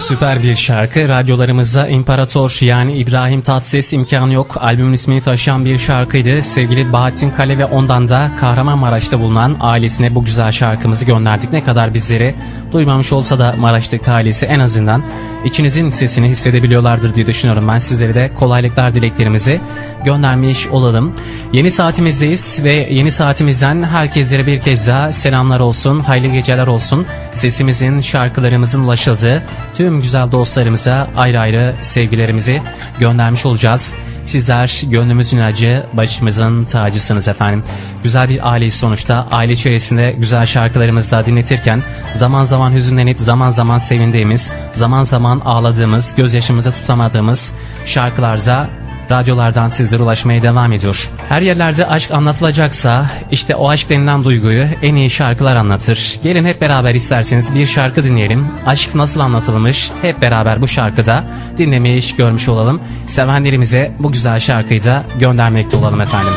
Süper bir şarkı. Radyolarımızda İmparator yani İbrahim Tatlıses imkanı yok. Albümün ismini taşıyan bir şarkıydı. Sevgili Bahattin Kale ve ondan da Kahramanmaraş'ta bulunan ailesine bu güzel şarkımızı gönderdik. Ne kadar bizleri duymamış olsa da Maraş'taki ailesi en azından içinizin sesini hissedebiliyorlardır diye düşünüyorum. Ben sizlere de kolaylıklar dileklerimizi göndermiş olalım. Yeni saatimizdeyiz ve yeni saatimizden herkeslere bir kez daha selamlar olsun, hayırlı geceler olsun. Sesimizin, şarkılarımızın ulaşıldığı tüm güzel dostlarımıza ayrı ayrı sevgilerimizi göndermiş olacağız. Sizler gönlümüzün acı, başımızın tacısınız efendim. Güzel bir aileyiz sonuçta. Aile içerisinde güzel şarkılarımızı da dinletirken zaman zaman hüzünlenip zaman zaman sevindiğimiz, zaman zaman ağladığımız, gözyaşımızı tutamadığımız şarkılarza radyolardan sizlere ulaşmaya devam ediyor. Her yerlerde aşk anlatılacaksa işte o aşk denilen duyguyu en iyi şarkılar anlatır. Gelin hep beraber isterseniz bir şarkı dinleyelim. Aşk nasıl anlatılmış hep beraber bu şarkıda dinlemeyi görmüş olalım. Sevenlerimize bu güzel şarkıyı da göndermekte olalım efendim.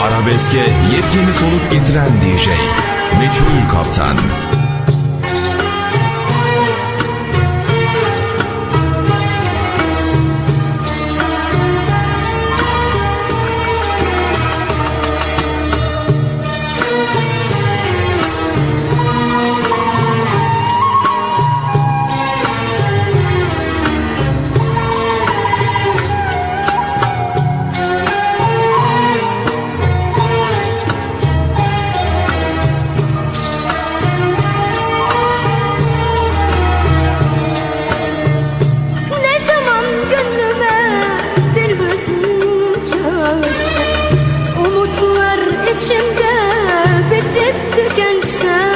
Arabeske yepyeni soluk getiren DJ Meçhul Kaptan gidip tükensen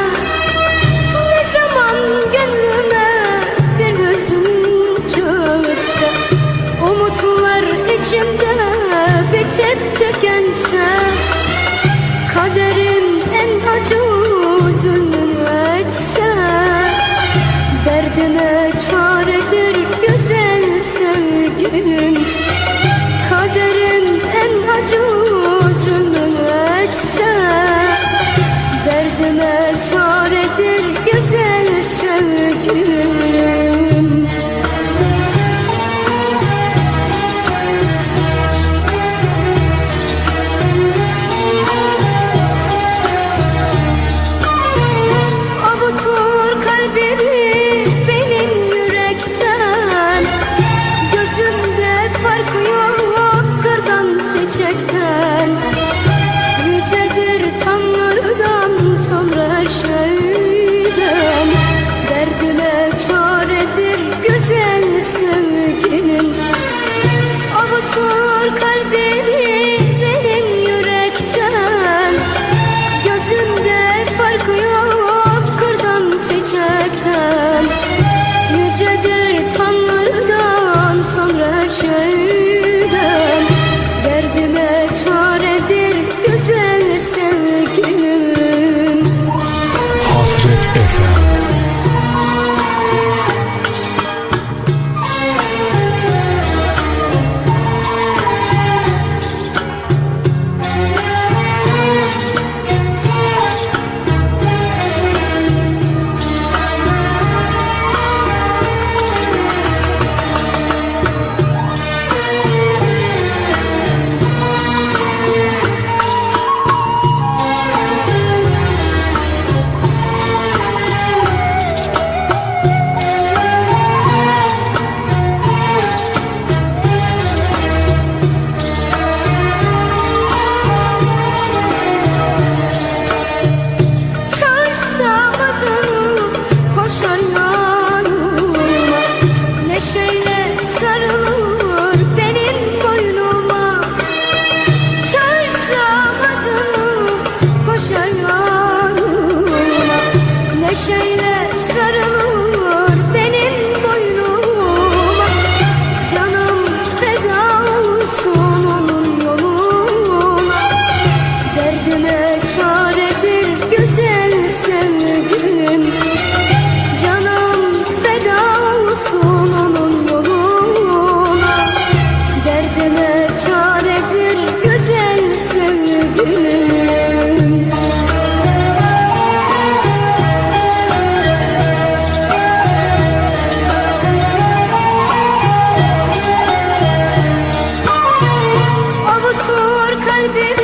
I'll kalbim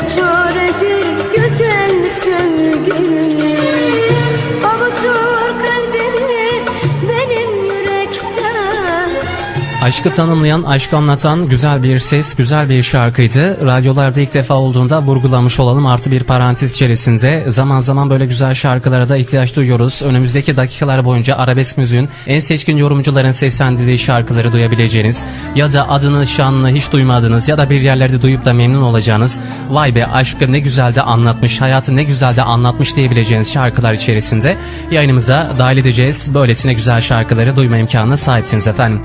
çaredir güzel sevgilim Aşkı tanımlayan, aşkı anlatan güzel bir ses, güzel bir şarkıydı. Radyolarda ilk defa olduğunda vurgulamış olalım artı bir parantez içerisinde. Zaman zaman böyle güzel şarkılara da ihtiyaç duyuyoruz. Önümüzdeki dakikalar boyunca arabesk müziğin en seçkin yorumcuların seslendirdiği şarkıları duyabileceğiniz ya da adını şanını hiç duymadığınız ya da bir yerlerde duyup da memnun olacağınız vay be aşkı ne güzel de anlatmış, hayatı ne güzel de anlatmış diyebileceğiniz şarkılar içerisinde yayınımıza dahil edeceğiz. Böylesine güzel şarkıları duyma imkanına sahipsiniz efendim.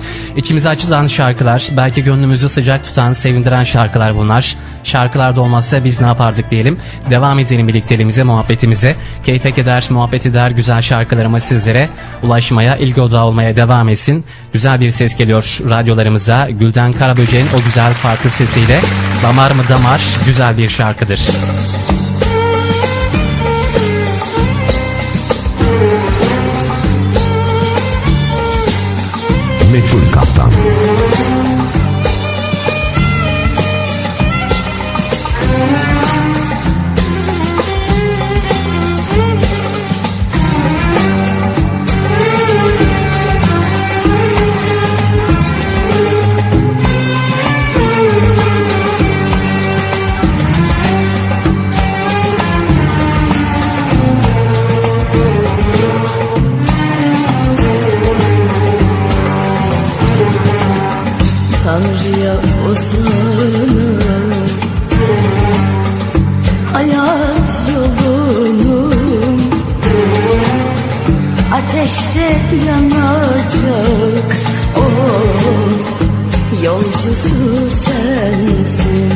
İçimizi açılan şarkılar, belki gönlümüzü sıcak tutan, sevindiren şarkılar bunlar. Şarkılar da olmazsa biz ne yapardık diyelim. Devam edelim birlikteliğimize, muhabbetimize. Keyfe keder, muhabbet eder güzel şarkılarımız sizlere ulaşmaya, ilgi odağı olmaya devam etsin. Güzel bir ses geliyor radyolarımıza. Gülden Karaböcek'in o güzel farklı sesiyle Damar mı Damar güzel bir şarkıdır. Meçhul Kaptan sensin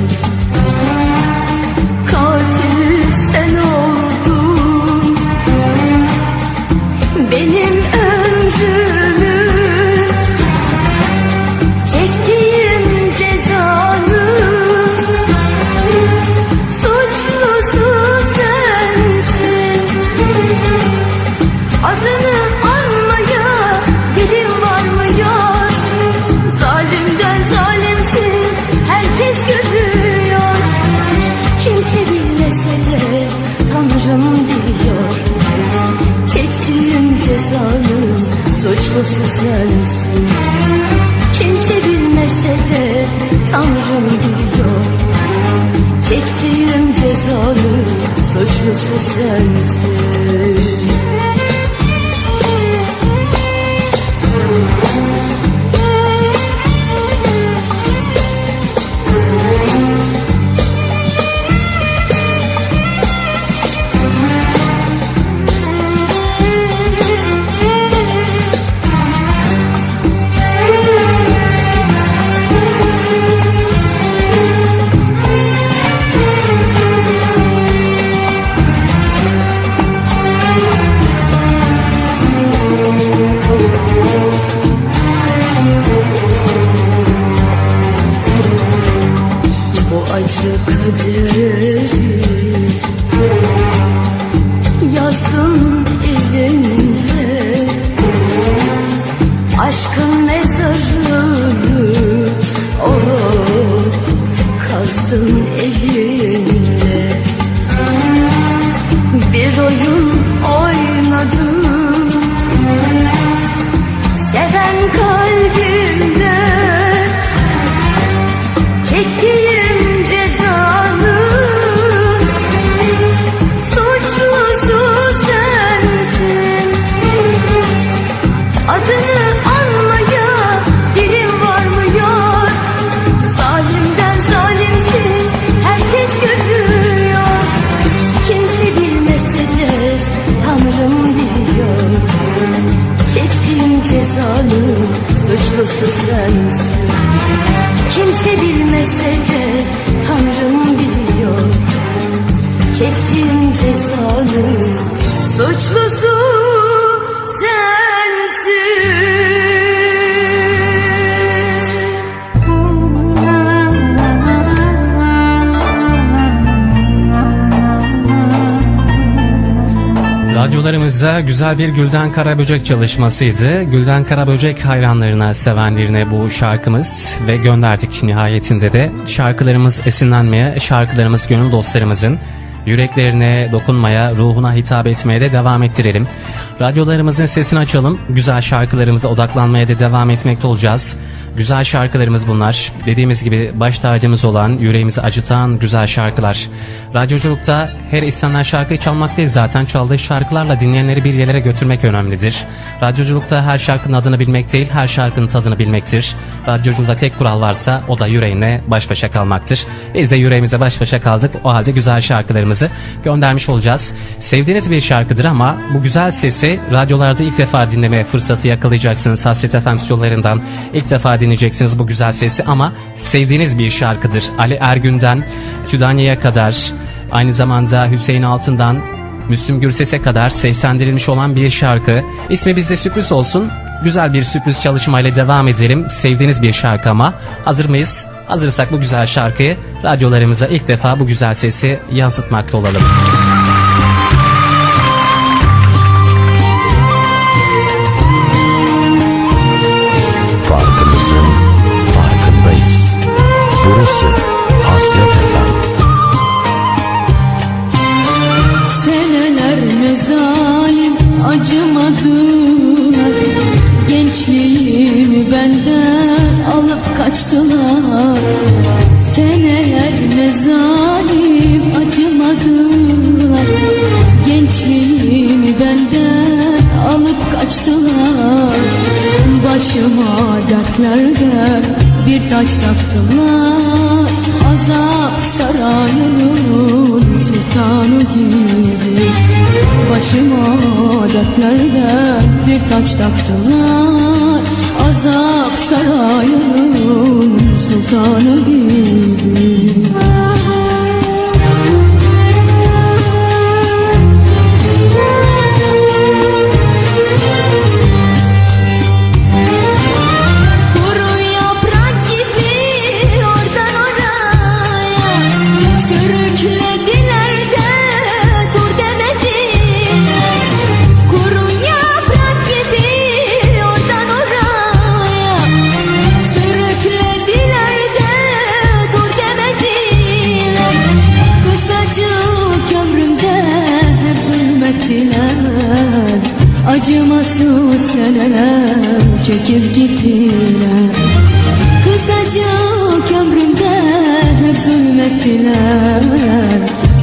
suçlusu sensin. Kimse bilmese de Tanrım biliyor. Çektiğim cezanın suçlusu sensin kalbim Radyolarımızda güzel bir Gülden Karaböcek çalışmasıydı. Gülden Karaböcek hayranlarına, sevenlerine bu şarkımız ve gönderdik nihayetinde de. Şarkılarımız esinlenmeye, şarkılarımız gönül dostlarımızın yüreklerine dokunmaya, ruhuna hitap etmeye de devam ettirelim. Radyolarımızın sesini açalım, güzel şarkılarımıza odaklanmaya da devam etmekte olacağız. Güzel şarkılarımız bunlar. Dediğimiz gibi baş tacımız olan, yüreğimizi acıtan güzel şarkılar. Radyoculukta her istenen şarkıyı çalmak değil zaten çaldığı şarkılarla dinleyenleri bir yerlere götürmek önemlidir. Radyoculukta her şarkının adını bilmek değil, her şarkının tadını bilmektir. Radyoculukta tek kural varsa o da yüreğine baş başa kalmaktır. Biz de yüreğimize baş başa kaldık. O halde güzel şarkılarımızı göndermiş olacağız. Sevdiğiniz bir şarkıdır ama bu güzel sesi radyolarda ilk defa dinleme fırsatı yakalayacaksınız. Hasret FM stüdyolarından ilk defa dinleyeceksiniz bu güzel sesi ama sevdiğiniz bir şarkıdır. Ali Ergün'den Tüdanya'ya kadar aynı zamanda Hüseyin Altın'dan Müslüm Gürses'e kadar seslendirilmiş olan bir şarkı. İsmi bizde sürpriz olsun. Güzel bir sürpriz çalışmayla devam edelim. Sevdiğiniz bir şarkı ama hazır mıyız? Hazırsak bu güzel şarkıyı radyolarımıza ilk defa bu güzel sesi yansıtmakta olalım. Burası Hasret FM. Seneler ne zalim acımadılar. Gençliğimi benden alıp kaçtılar. Seneler ne zalim acımadılar. Gençliğimi benden alıp kaçtılar. Başıma dertlerde bir taç taktılar. Azap sarayının sultanı gibi. Başıma dertlerde bir taç taktılar. Azap sarayının sultanı gibi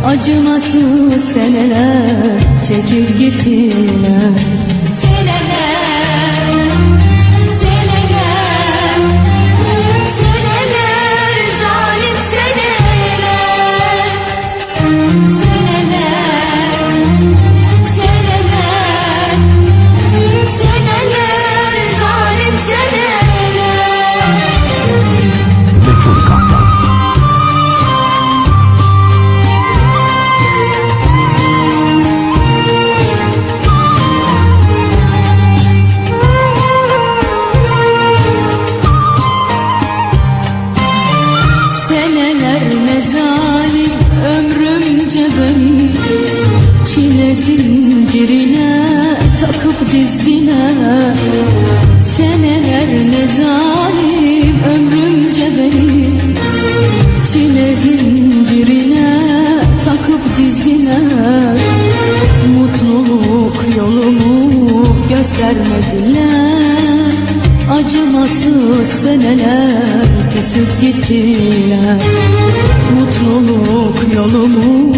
Acımasız seneler çekip gittiler. Seneler, Seneler kesip gittiler. Mutluluk yolumu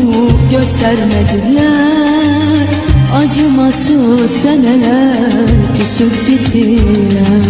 göstermediler. Acımasız seneler kesip gittiler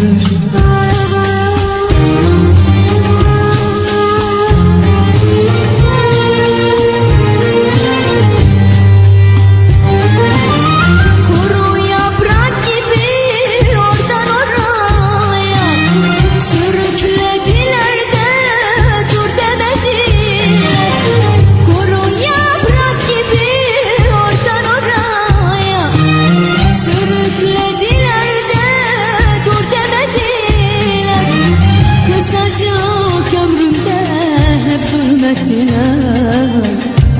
Zulmettiler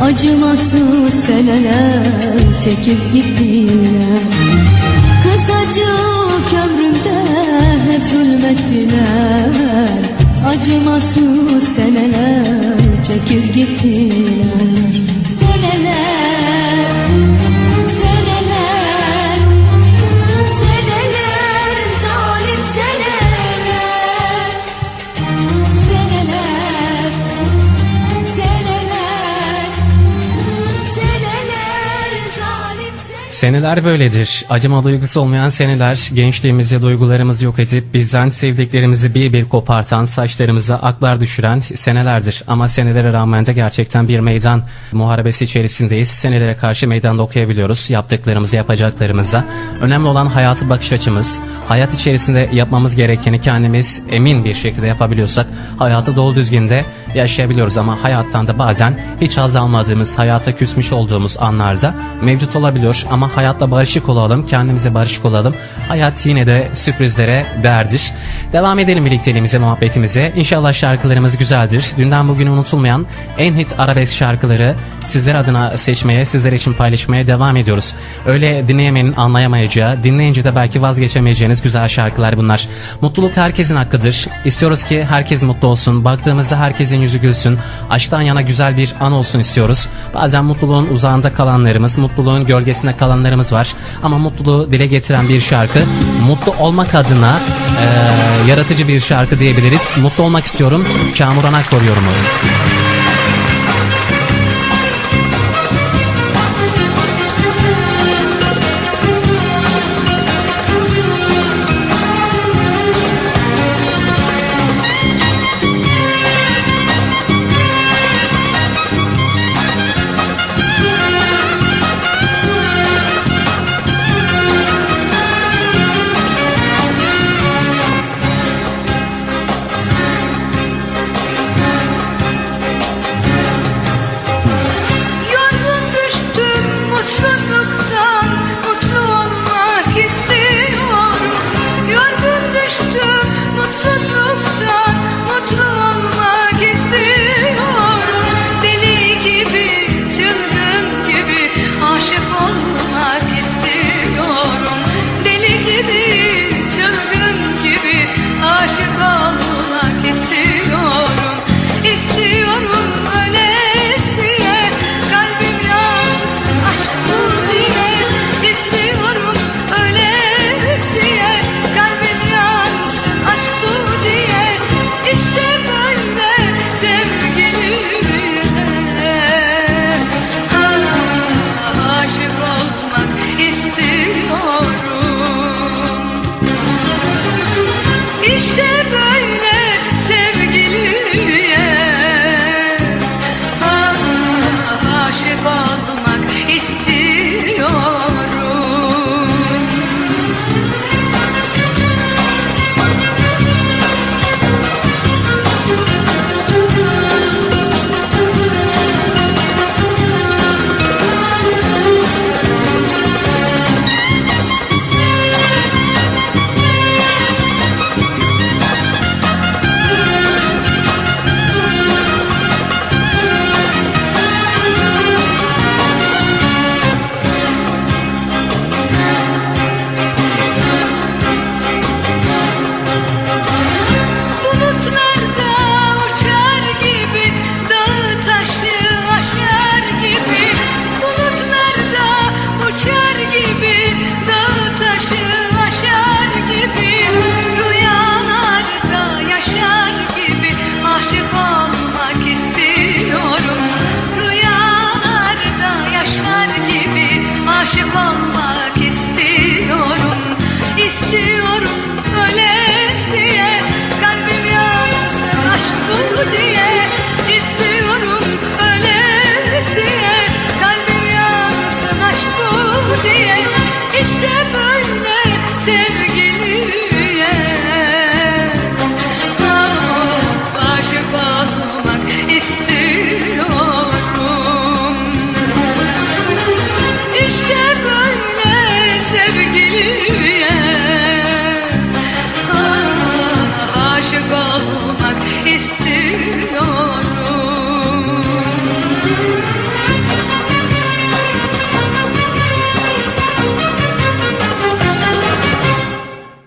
Acımasız seneler çekip gittiler. Kısacık ömrümde hep zulmettiler. Acımasız seneler çekip gittiler. Seneler, seneler böyledir. Acıma duygusu olmayan seneler gençliğimizi duygularımızı yok edip bizden sevdiklerimizi bir bir kopartan, saçlarımıza aklar düşüren senelerdir. Ama senelere rağmen de gerçekten bir meydan muharebesi içerisindeyiz. Senelere karşı meydanda okuyabiliyoruz yaptıklarımızı, yapacaklarımıza. Önemli olan hayatı bakış açımız. Hayat içerisinde yapmamız gerekeni kendimiz emin bir şekilde yapabiliyorsak hayatı dolu düzgünde yaşayabiliyoruz ama hayattan da bazen hiç haz almadığımız, hayata küsmüş olduğumuz anlarda mevcut olabiliyor ama hayatla barışık olalım, kendimize barışık olalım. Hayat yine de sürprizlere değerdir. Devam edelim birlikteliğimize, muhabbetimize. İnşallah şarkılarımız güzeldir. Dünden bugüne unutulmayan en hit arabesk şarkıları sizler adına seçmeye, sizler için paylaşmaya devam ediyoruz. Öyle dinleyemenin anlayamayacağı, dinleyince de belki vazgeçemeyeceğiniz güzel şarkılar bunlar. Mutluluk herkesin hakkıdır. İstiyoruz ki herkes mutlu olsun. Baktığımızda herkesin yüzü gülsün. Aşktan yana güzel bir an olsun istiyoruz. Bazen mutluluğun uzağında kalanlarımız, mutluluğun gölgesinde kalanlarımız var. Ama mutluluğu dile getiren bir şarkı, mutlu olmak adına eee, yaratıcı bir şarkı diyebiliriz. Mutlu olmak istiyorum. Kamuran Akkor yorumu.